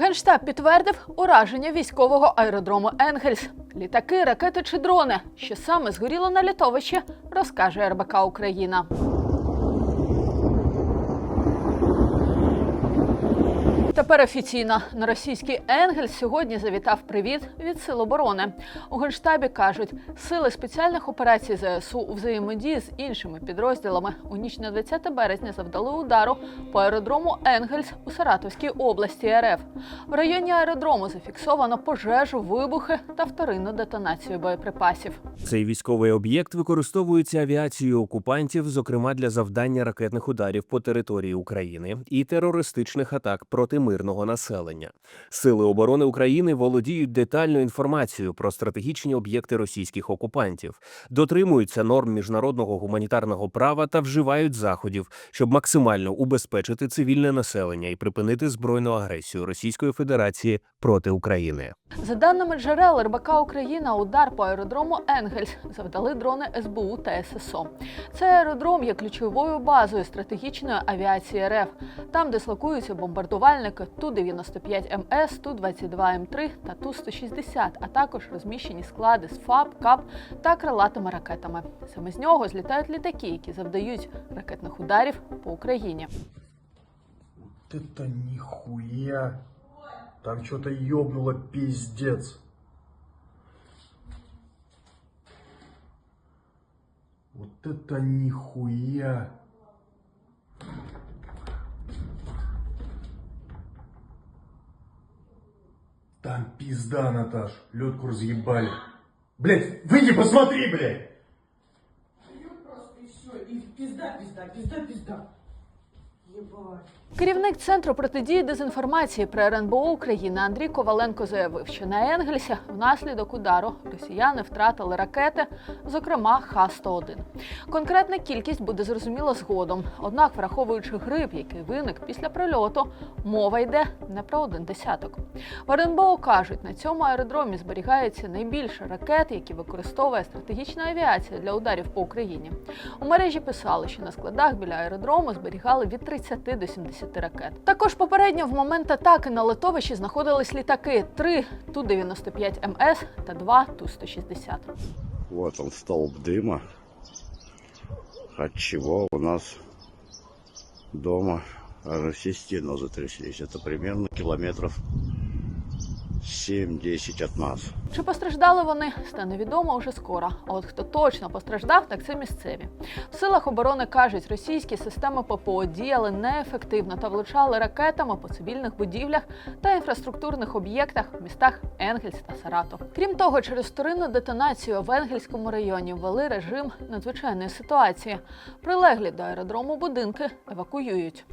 Генштаб підтвердив ураження військового аеродрому Енгельс. Літаки, ракети чи дрони, що саме згоріло на літовищі, розкаже РБК Україна. Тепер офіційно на російський Енгельс сьогодні завітав привіт від Сил оборони. У генштабі кажуть, сили спеціальних операцій ЗСУ у взаємодії з іншими підрозділами у ніч на 20 березня завдали удару по аеродрому Енгельс у Саратовській області РФ. В районі аеродрому зафіксовано пожежу, вибухи та вторинну детонацію боєприпасів. Цей військовий об'єкт використовується авіацією окупантів, зокрема для завдання ракетних ударів по території України і терористичних атак проти мирного населення. Сили оборони України володіють детальною інформацією про стратегічні об'єкти російських окупантів, дотримуються норм міжнародного гуманітарного права та вживають заходів, щоб максимально убезпечити цивільне населення і припинити збройну агресію Російської Федерації проти України. За даними джерел РБК Україна, удар по аеродрому Енгельс завдали дрони СБУ та ССО. Цей аеродром є ключовою базою стратегічної авіації РФ. Там дислокуються бомбардувальники Ту-95МС, Ту-22М3 та Ту-160, а також розміщені склади з ФАБ, КАП та крилатими ракетами. Саме з нього злітають літаки, які завдають ракетних ударів по Україні. Вот это нихуя. Там что-то ёбнуло пиздец. Вот это нихуя. Там пизда, Наташ. Лёдку разъебали. Блять, выйди, посмотри, блядь. Вперед просто и все. И пизда, пизда, пизда, пизда. Керівник центру протидії дезінформації при РНБО України Андрій Коваленко заявив, що на Енгельсі внаслідок удару росіяни втратили ракети, зокрема Х-101. Конкретна кількість буде зрозуміла згодом. Однак, враховуючи гриб, який виник після прильоту, мова йде не про один десяток. В РНБО кажуть, на цьому аеродромі зберігається найбільше ракет, які використовує стратегічна авіація для ударів по Україні. У мережі писали, що на складах біля аеродрому зберігали від 30 до 70 ракет. Також попередньо в момент атаки на литовищі знаходились літаки: 3 Ту-95МС та 2 Ту-160. Вот он столб дыма, от чего у нас дома аж стены затряслись. Это примерно километров 7-10 от нас. Чи постраждали вони, стане відомо вже скоро. А от хто точно постраждав, так це місцеві. В силах оборони кажуть, російські системи ППО діяли неефективно та влучали ракетами по цивільних будівлях та інфраструктурних об'єктах в містах Енгельс та Саратов. Крім того, через вторинну детонацію в Енгельському районі ввели режим надзвичайної ситуації. Прилеглі до аеродрому будинки евакуюють.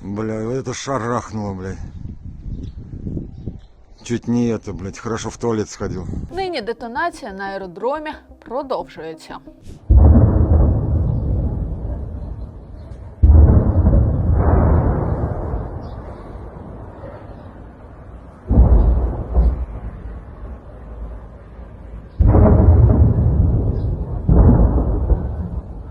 Бля, это шарахнуло, блядь. Чуть не это, блядь, хорошо в туалет сходил. Нині детонація на аеродромі продовжується.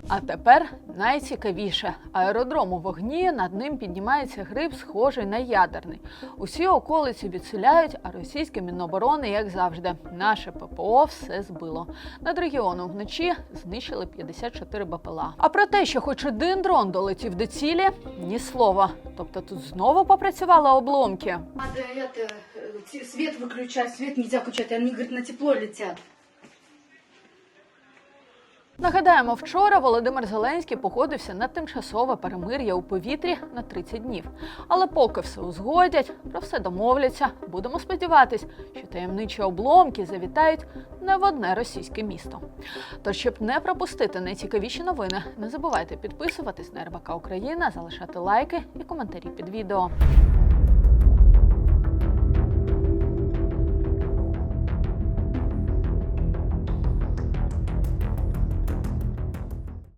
А тепер найцікавіше. Аеродром у вогні, над ним піднімається гриб, схожий на ядерний. Усі околиці відселяють, а російське міноборони, як завжди, наше ППО все збило. Над регіоном вночі знищили 54 БПЛА. А про те, що хоч один дрон долетів до цілі, ні слова. Тобто тут знову попрацювали обломки. Надо это, э, те- свет выключать, свет нельзя включать, они, говорит, на тепло летят. Нагадаємо, вчора Володимир Зеленський погодився на тимчасове перемир'я у повітрі на 30 днів. Але поки все узгодять, про все домовляться. Будемо сподіватись, що таємничі обломки завітають не в одне російське місто. Тож, щоб не пропустити найцікавіші новини, не забувайте підписуватись на РБК Україна, залишати лайки і коментарі під відео.